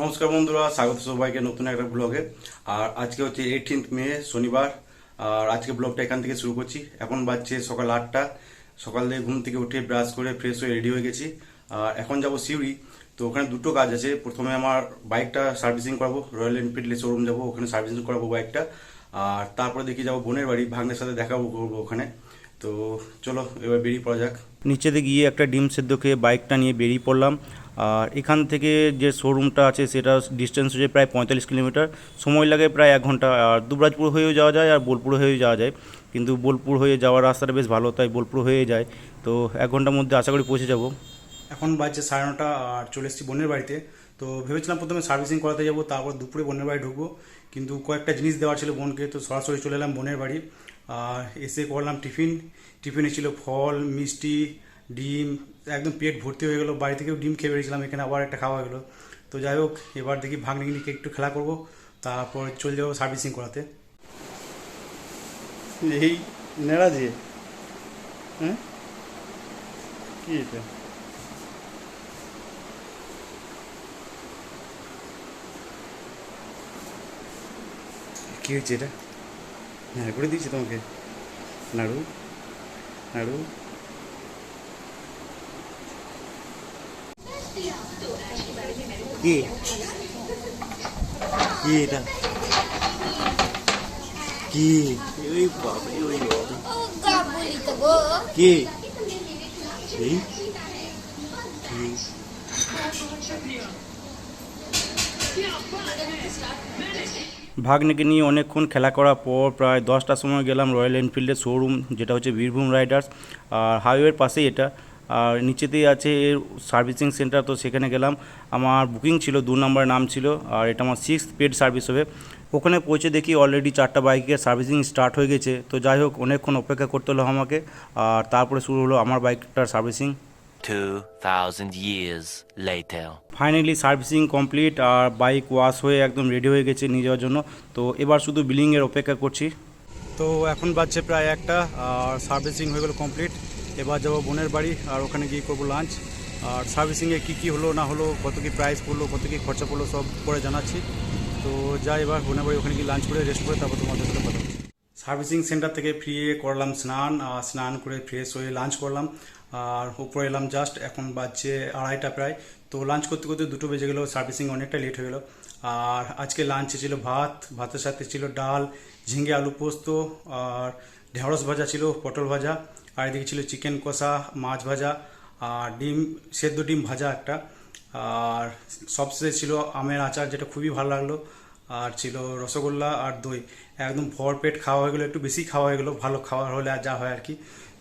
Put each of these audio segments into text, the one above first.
নমস্কার বন্ধুরা, স্বাগত সবাইকে নতুন একটা ব্লগে আর আজকে হচ্ছে এইটিন্থ মে, শনিবার। আর আজকে ব্লগটা এখান থেকে শুরু করছি। এখন বাজছে সকাল আটটা। সকাল থেকে ঘুম থেকে উঠে ব্রাশ করে ফ্রেশ হয়ে রেডি হয়ে গেছি। আর এখন যাব সিউড়ি। তো ওখানে দুটো কাজ আছে। প্রথমে আমার বাইকটা সার্ভিসিং করাবো। রয়্যাল এনফিল্ড শোরুম যাব, ওখানে সার্ভিসিং করাবো বাইকটা আর তারপরে দেখি যাব বোনের বাড়ি, ভাগ্নের সাথে দেখা করব ওখানে। তো চলো, এবার বেরিয়ে পড়া যাক। নিচেতে গিয়ে একটা ডিম সেদ্ধ খেয়ে বাইকটা নিয়ে বেরিয়ে পড়লাম। আর এখান থেকে যে শোরুমটা আছে সেটা ডিস্টেন্স হচ্ছে প্রায় পঁয়তাল্লিশ কিলোমিটার। সময় লাগে প্রায় এক ঘণ্টা। আর দুবরাজপুর হয়েও যাওয়া যায় আর বোলপুর হয়েও যাওয়া যায়। কিন্তু বোলপুর হয়ে যাওয়ার রাস্তাটা বেশ ভালো, তাই বোলপুর হয়ে যায়। তো এক ঘণ্টার মধ্যে আশা করি পৌঁছে যাব। এখন বাজছে সাড়ে নটা আর চলে এসেছি বোনের বাড়িতে। তো ভেবেছিলাম প্রথমে সার্ভিসিং করাতে যাব, তারপর দুপুরে বোনের বাড়ি ঢুকবো। কিন্তু কয়েকটা জিনিস দেওয়ার ছিল বোনকে, তো সরাসরি চলে এলাম বোনের বাড়ি। আর এসে করলাম টিফিন। টিফিনে ছিল ফল, মিষ্টি ডিম একদম পেট ভর্তি হয়ে গেলো। বাড়ি থেকেও ডিম খেয়ে বেরিয়েছিলাম এখানে আবার একটা খাওয়া গেলো। তো যাই হোক এবার দেখি ভাগ্নিকে একটু খেলা করব তারপর চলে যাব সার্ভিসিং করাতে। এই নেড়া দিয়ে? হ্যাঁ? কি এটা? কি হয়েছে এটা? হ্যাঁ করে দিয়েছি তোমাকে। নাড়ু নাড়ু। কি? কি এটা? কি? ওই বাবা ওই. কি? কি? ভাগ্নেকে নিয়ে অনেকক্ষণ খেলা করার পর প্রায় দশটার সময় গেলাম রয়্যাল এনফিল্ডের শোরুম যেটা হচ্ছে বীরভূম রাইডার্স। আর হাইওয়ের পাশেই এটা। আর নিচেতেই আছে এর সার্ভিসিং সেন্টার তো সেখানে গেলাম। আমার বুকিং ছিল দু নম্বর নাম ছিল আর এটা আমার সিক্স পেড সার্ভিস হবে। ওখানে পৌঁছে দেখি অলরেডি চারটা বাইকের সার্ভিসিং স্টার্ট হয়ে গেছে। তো যাই হোক অনেকক্ষণ অপেক্ষা করতে হলো আমাকে আর তারপরে শুরু হলো আমার বাইকটার servicing 2,000 years later. Finally servicing complete আর বাইক ওয়াশ হয়ে একদম রেডি হয়ে গেছে নিয়ে যাওয়ার জন্য। তো এবার শুধু বিলিংয়ের অপেক্ষা করছি। তো এখন বাজছে প্রায় একটা আর সার্ভিসিং হয়ে গেল কমপ্লিট এবার যাব বোনের বাড়ি, আর ওখানে গিয়ে করব লাঞ্চ আর সার্ভিসিংয়ে কী কী হলো, না হলো, কত কী প্রাইস পড়ল, কত কী খরচা পড়ল, সব পরে জানাচ্ছি। তো যাই এবার বোনের বাড়ি, ওখানে গিয়ে লাঞ্চ করে রেস্ট করে তারপর তোমাদের সাথে কথা বলছি। সার্ভিসিং সেন্টার থেকে ফ্রি করলাম স্নান, আর স্নান করে ফ্রেশ হয়ে লাঞ্চ করলাম। আর উপরে এলাম জাস্ট এখন বাজছে আড়াইটা প্রায়। তো লাঞ্চ করতে করতে দুটো বেজে গেলো সার্ভিসিং অনেকটা লেট হয়ে গেলো। আর আজকে লাঞ্চে ছিল ভাত, ভাতের সাথে ছিল ডাল, ঝিঙে, আলু পোস্ত, আর ঢেঁড়স ভাজা ছিল, পটল ভাজা, আর এদিকে ছিল চিকেন কষা, মাছ ভাজা, আর ডিম, সেদ্ধ ডিম ভাজা একটা। আর সবশেষে ছিল আমের আচার, যেটা খুবই ভালো লাগল। আর ছিল রসগোল্লা আর দই। একদম ভরপেট খাওয়া হয়ে গেলো, একটু বেশি খাওয়া হয়ে গেলো, ভালো খাওয়ার হলে আর যা হয় আর কি।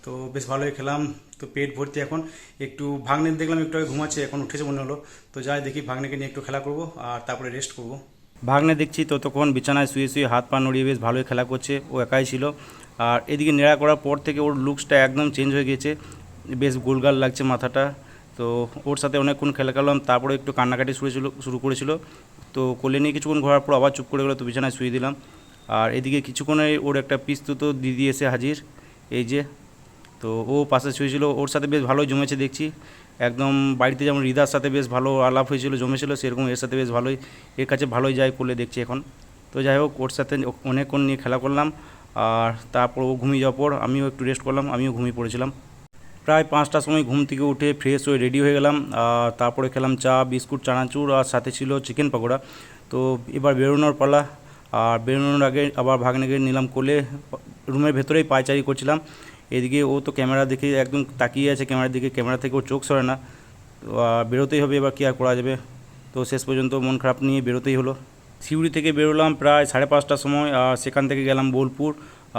তো বেশ ভালোই খেলাম, তো পেট ভর্তি এখন। একটু ভাগ্নে দেখলাম, একটু আগে ঘুমাচ্ছে, এখন উঠেছে মনে হলো। তো যাই দেখি ভাগ্নেকে নিয়ে একটু খেলা করব, আর তারপরে রেস্ট করব। ভাগ্নে দেখছি, ততক্ষণ বিছানায় শুয়ে শুয়ে হাত পা নড়িয়ে বেশ ভালোই খেলা করছে। ও একাই ছিল। আর এদিকে নেড়া করার পর থেকে ওর লুকসটা একদম চেঞ্জ হয়ে গেছে বেশ গোলগাল লাগছে মাথাটা। তো ওর সাথে অনেকক্ষণ খেলা করলাম তারপরে একটু কান্নাকাটি শুরু ছিল, শুরু করেছিল। তো কোলে নিয়ে কিছুক্ষণ ঘোরার পর আবার চুপ করে গেলো, তো বিছানায় শুয়ে দিলাম। আর এদিকে কিছুক্ষণে ওর একটা পিস্তুত দিদি এসে হাজির। এই যে, তো ও পাশে শুয়েছিল। ওর সাথে বেশ ভালোই জমেছে দেখছি। একদম বাড়িতে যেমন হৃদার সাথে বেশ ভালো আলাপ হয়েছিল, জমেছিল, সেরকম এর সাথে বেশ ভালোই, এর কাছে ভালোই যায় কোলে দেখছি এখন। তো যাই হোক, ওর সাথে অনেকক্ষণ নিয়ে খেলা করলাম। আর তারপর ও ঘুমিয়ে যাওয়ার পর আমিও একটু রেস্ট করলাম, আমিও ঘুমিয়ে পড়েছিলাম। প্রায় পাঁচটার সময় ঘুম থেকে উঠে ফ্রেশ হয়ে রেডি হয়ে গেলাম, আর তারপরে খেলাম চা, বিস্কুট, চানাচুর, আর সাথে ছিল চিকেন পকোড়া। তো এবার বেরোনোর পালা, আর বেরোনোর আগে আবার ভাগ্নেকে নিলাম কোলে, রুমের ভেতরেই পায়চারি করছিলাম। এদিকে ও তো ক্যামেরা দেখে একদম তাকিয়ে আছে, ক্যামেরার দিকে, ক্যামেরা থেকে ওর চোখ সরে না। বেরোতেই হবে, এবার কী আর করা যাবে? তো শেষ পর্যন্ত মন খারাপ নিয়ে বেরোতেই হলো। সিউড়ি থেকে বেরোলাম প্রায় সাড়ে পাঁচটার সময়, আর সেখান থেকে গেলাম বোলপুর,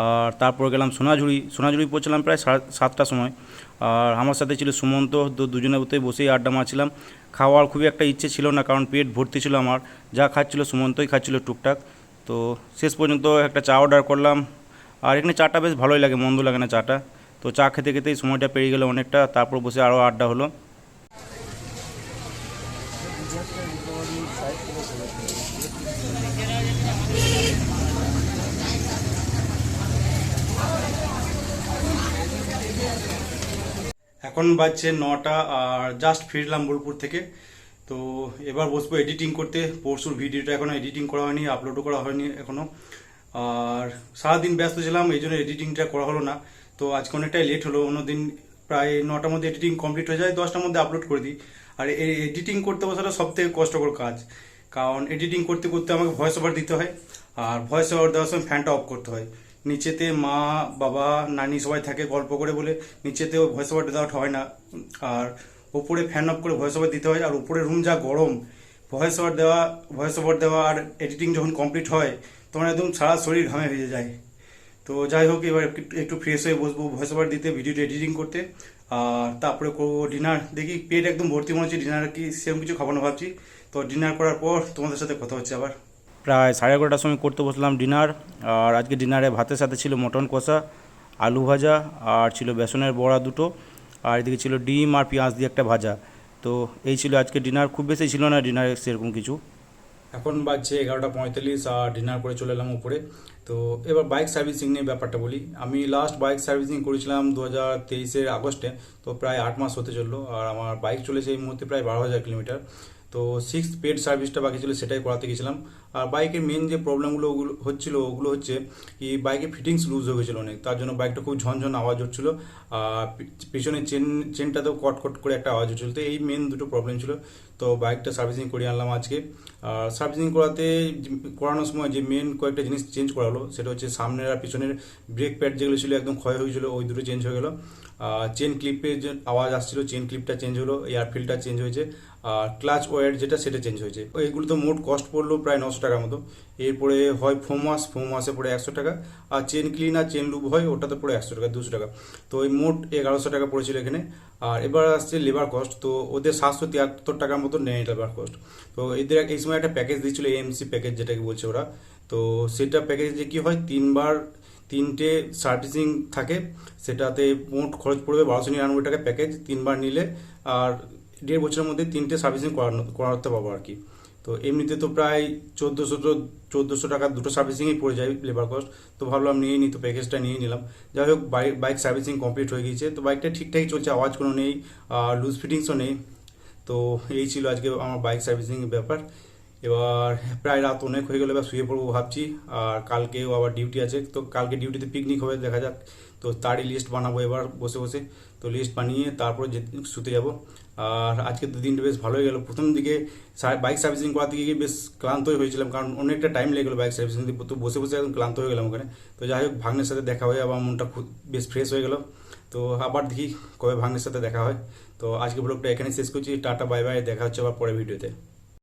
আর তারপর গেলাম সোনাঝুরি। সোনাঝুরি পৌঁছলাম প্রায় সাতটার সময়, আর আমার সাথে ছিল সুমন্ত, তো দুজনে ওতেই বসেই আড্ডা মারছিলাম। খাওয়ার খুবই একটা ইচ্ছে ছিল না, কারণ পেট ভর্তি ছিল আমার। যা খাচ্ছিল সুমন্তই খাচ্ছিল টুকটাক। তো শেষ পর্যন্ত একটা চা অর্ডার করলাম। আর এখানে চাটা বেশ ভালোই লাগে, মন্দ লাগে না চাটা। তো চা খেতে খেতেই সময়টা পেরিয়ে গেলো অনেকটা, তারপর বসে আরও আড্ডা হলো। এখন বাজছে নটা আর জাস্ট ফিরলাম বোলপুর থেকে। তো এবার বসবো এডিটিং করতে। পরশুর ভিডিওটা এখনও এডিটিং করা হয়নি আপলোডও করা হয়নি এখনও আর সারাদিন ব্যস্ত ছিলাম, এই জন্য এডিটিংটা করা হলো না। তো আজকে অনেকটাই লেট হলো, অন্যদিন প্রায় নটার মধ্যে এডিটিং কমপ্লিট হয়ে যায়, দশটার মধ্যে আপলোড করে দিই। আর এডিটিং করতে বসাটা সব থেকে কষ্টকর কাজ। কারণ এডিটিং করতে করতে আমাকে ভয়েস ওভার দিতে হয়, আর ভয়েস ওভার দেওয়ার সময় ফ্যানটা অফ করতে হয়। নিচেতে মা, বাবা, নানি সবাই থাকে গল্প করে বলে, নিচেতেও ভয়েস ওভার দেওয়া হয় না। আর ওপরে ফ্যান অফ করে ভয়েস ওভার দিতে হয়, আর উপরে রুম যা গরম ভয়েস ওভার দেওয়া ভয়েস ওভার দেওয়া আর এডিটিং যখন কমপ্লিট হয়, তখন একদম সারা শরীর ঘামে ভেজে যায়। তো যাই হোক, এবার একটু- ফ্রেশ হয়ে বসবো ভয়েস ওভার দিতে ভিডিওটা এডিটিং করতে। তারপরে করব ডিনার দেখি পেট একদম ভর্তি মনে হচ্ছে ডিনার কি সেরকম কিছু খাব না ভাবছি। তো ডিনার করার পর তোমাদের সাথে কথা হচ্ছে আবার। প্রায় সাড়ে এগারোটার সময় করতে বসলাম ডিনার আর আজকে ডিনারে ভাতের সাথে ছিল মটন কষা, আলু ভাজা, আর ছিল বেসনের বড়া দুটো। আর এদিকে ছিল ডিম আর পেঁয়াজ দিয়ে একটা ভাজা। তো এই ছিল আজকে ডিনার খুব বেশি ছিল না ডিনারে সেরকম কিছু। এখন বাজছে এগারোটা পঁয়তাল্লিশ আর ডিনার করে চলে এলাম উপরে। তো এবার বাইক সার্ভিসিং নিয়ে ব্যাপারটা বলি। আমি লাস্ট বাইক সার্ভিসিং করেছিলাম দু হাজার আগস্টে, তো প্রায় আট মাস হতে চলল। আর আমার বাইক চলেছে এই মুহূর্তে প্রায় বারো হাজার কিলোমিটার। তো সিক্স পেড সার্ভিসটা বাকি ছিল সেটাই করাতে গেছিলাম। আর বাইকের মেন যে প্রবলেমগুলো ওগুলো হচ্ছিল, ওগুলো হচ্ছে কি বাইকের ফিটিংস লুজ হয়ে গেছিল অনেক। তার জন্য বাইকটা খুব ঝনঝন আওয়াজ হচ্ছিল আর পিছনে চেন চেনটাতেও কট কট করে একটা আওয়াজ হচ্ছিল তো এই মেন দুটো প্রবলেম ছিল। তো বাইকটা সার্ভিসিং করিয়ে আনলাম আজকে। আর সার্ভিসিং করাতে করানোর সময় যে মেন কয়েকটা জিনিস চেঞ্জ করালো সেটা হচ্ছে সামনের আর পিছনের ব্রেক প্যাড যেগুলো ছিল একদম ক্ষয় হয়েছিল ওই দুটো চেঞ্জ হয়ে গেলো। চেন ক্লিপে যে আওয়াজ আসছিল চেন ক্লিপটা চেঞ্জ হলো এয়ার ফিল্টার চেঞ্জ হয়েছে, আর ক্লাচ ওয়ার যেটা সেটা চেঞ্জ হয়েছে। এইগুলো তো মোট কস্ট পড়ল প্রায় নশো টাকার মতো। এরপরে হয় ফোম ওয়াশ ফোম ওয়াশে পড়ে একশো টাকা, আর চেন ক্লিন আর চেন লুব হয়, ওটাতে পড়ে একশো টাকা, দুশো টাকা। তো ওই মোট এগারোশো টাকা পড়েছিল এখানে। আর এবার আসছে লেবার কস্ট তো ওদের সাতশো তিয়াত্তর টাকার মতো নেয় লেবার কস্ট তো এদের এই সময় একটা প্যাকেজ দিচ্ছিল এএমসি প্যাকেজ যেটাকে বলছে ওরা। তো সেটা প্যাকেজে কি হয়, তিনবার তিনটে সার্ভিসিং থাকে, সেটাতে মোট খরচ পড়বে বারোশো নিরানব্বই টাকা প্যাকেজ, তিনবার নিলে আর দেড় বছরের মধ্যে তিনটে সার্ভিসিং করানো, করাতে পাবো আর কি। তো এমনিতে তো প্রায় চোদ্দোশো চোদ্দোশো টাকা দুটো সার্ভিসিংই পড়ে যায় লেবার কস্ট তো ভাবলাম নিয়ে নিই তো প্যাকেজটা নিয়ে নিলাম। যাই হোক, বাইক বাইক সার্ভিসিং কমপ্লিট হয়ে গিয়েছে, তো বাইকটা ঠিকঠাকই চলছে, আওয়াজ কোনো নেই, আর লুজ ফিটিংসও নেই। তো এই ছিল আজকে আমার বাইক সার্ভিসিং ব্যাপার। এবার প্রায় রাত অনেক হয়ে গেলো, এবার শুয়ে পড়ব ভাবছি, আর কালকেও আবার ডিউটি আছে। তো কালকে ডিউটিতে পিকনিক হবে, দেখা যাক। তো তারই লিস্ট বানাবো এবার বসে বসে। তো লিস্ট বানিয়ে তারপরে শুতে যাব। আর আজকে তো দিনটা বেশ ভালোই গেল। প্রথম দিকে বাইক সার্ভিসিং করাতে গিয়ে বেশ ক্লান্তই হয়েছিলাম, কারণ অনেকটা টাইম লেগে গেলো বাইক সার্ভিসিং তো। বসে বসে একদম ক্লান্ত হয়ে গেলাম ওখানে। তো যাই হোক, ভাগ্নের সাথে দেখা হয়ে আবার মনটা খুব, বেশ ফ্রেশ হয়ে গেল। তো আবার দেখি কবে ভাগ্নের সাথে দেখা হয়। তো আজকে ব্লগটা এখানে শেষ করছি। টাটা বাই বাই দেখা হচ্ছে আবার পরে ভিডিওতে